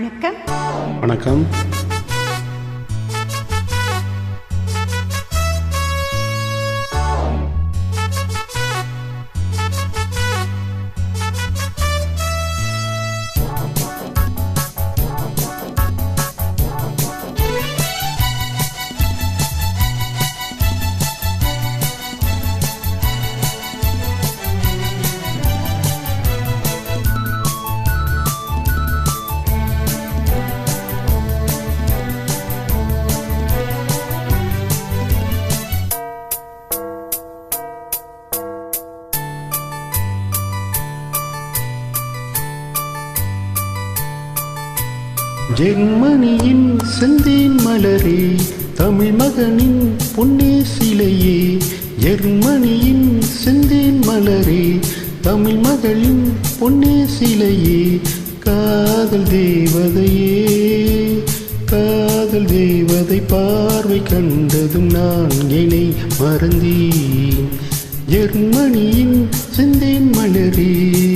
வணக்கம். வணக்கம். ஜெர்மனியின் செந்தேன் மலரே தமிழ் மகனின் பொன்னே சிலையே ஜெர்மனியின் செந்தேன் மலரே தமிழ் மகளின் பொன்னே சிலையே காதல் தேவதையே காதல் தேவதை பார்வை கண்டதும் நான் என்னை மறந்தேன். ஜெர்மனியின் செந்தேன் மலரே.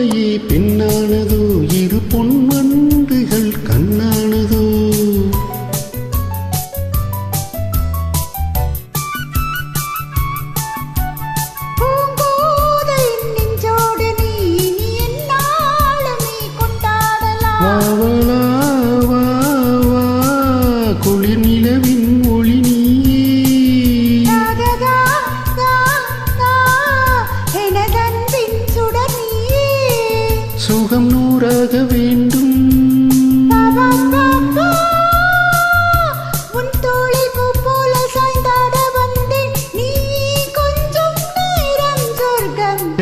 பூஞ்சோலையே பெண்ணானதோ இரு பொன்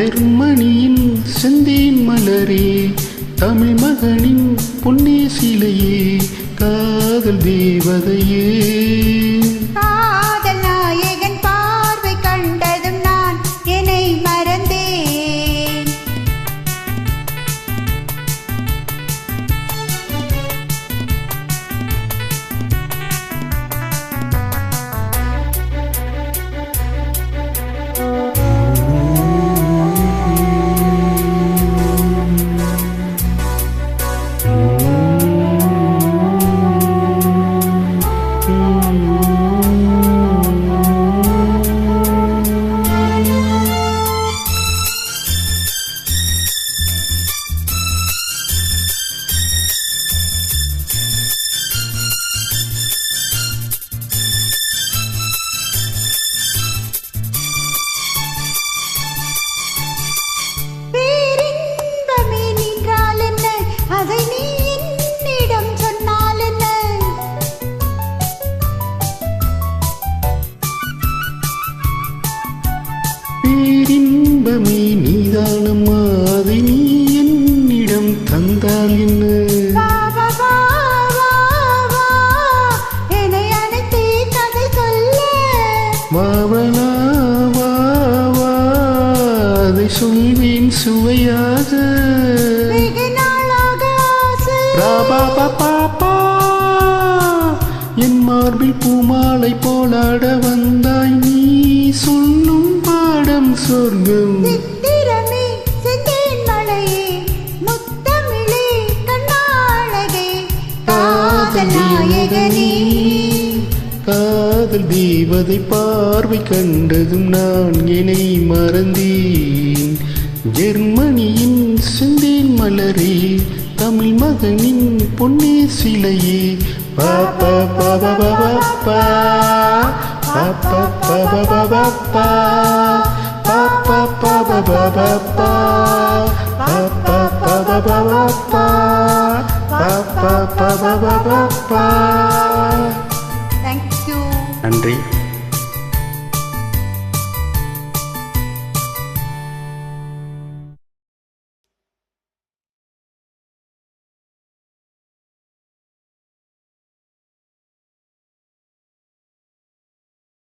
பெருமணியின் செந்தேன் மலரே தமிழ் மகனின் பொன்னே சிலையே காதல் தேவதையே. வாவலா வா வா அதை சொல்வேன் சுவையாக என் மார்பில் பூமாலை போலாட வந்தாய் நீ. சொல்லும் பாடம் சொர்க்கம். காதல் தேவதை பார்வை கண்டதும் நான் என்னை மறந்தேன் ஜெர்மனியின் செந்தேன் மலரே தமிழ் மகனின் பொன்னே சிலையே பாப்பா பாபா பாப்பா பாப்பா பாபா பாப்பா பாப்பா பாபா பாப்பா பாப்பா பாபா பாப்பா பாப்பா பாபா பாப்பா நன்றி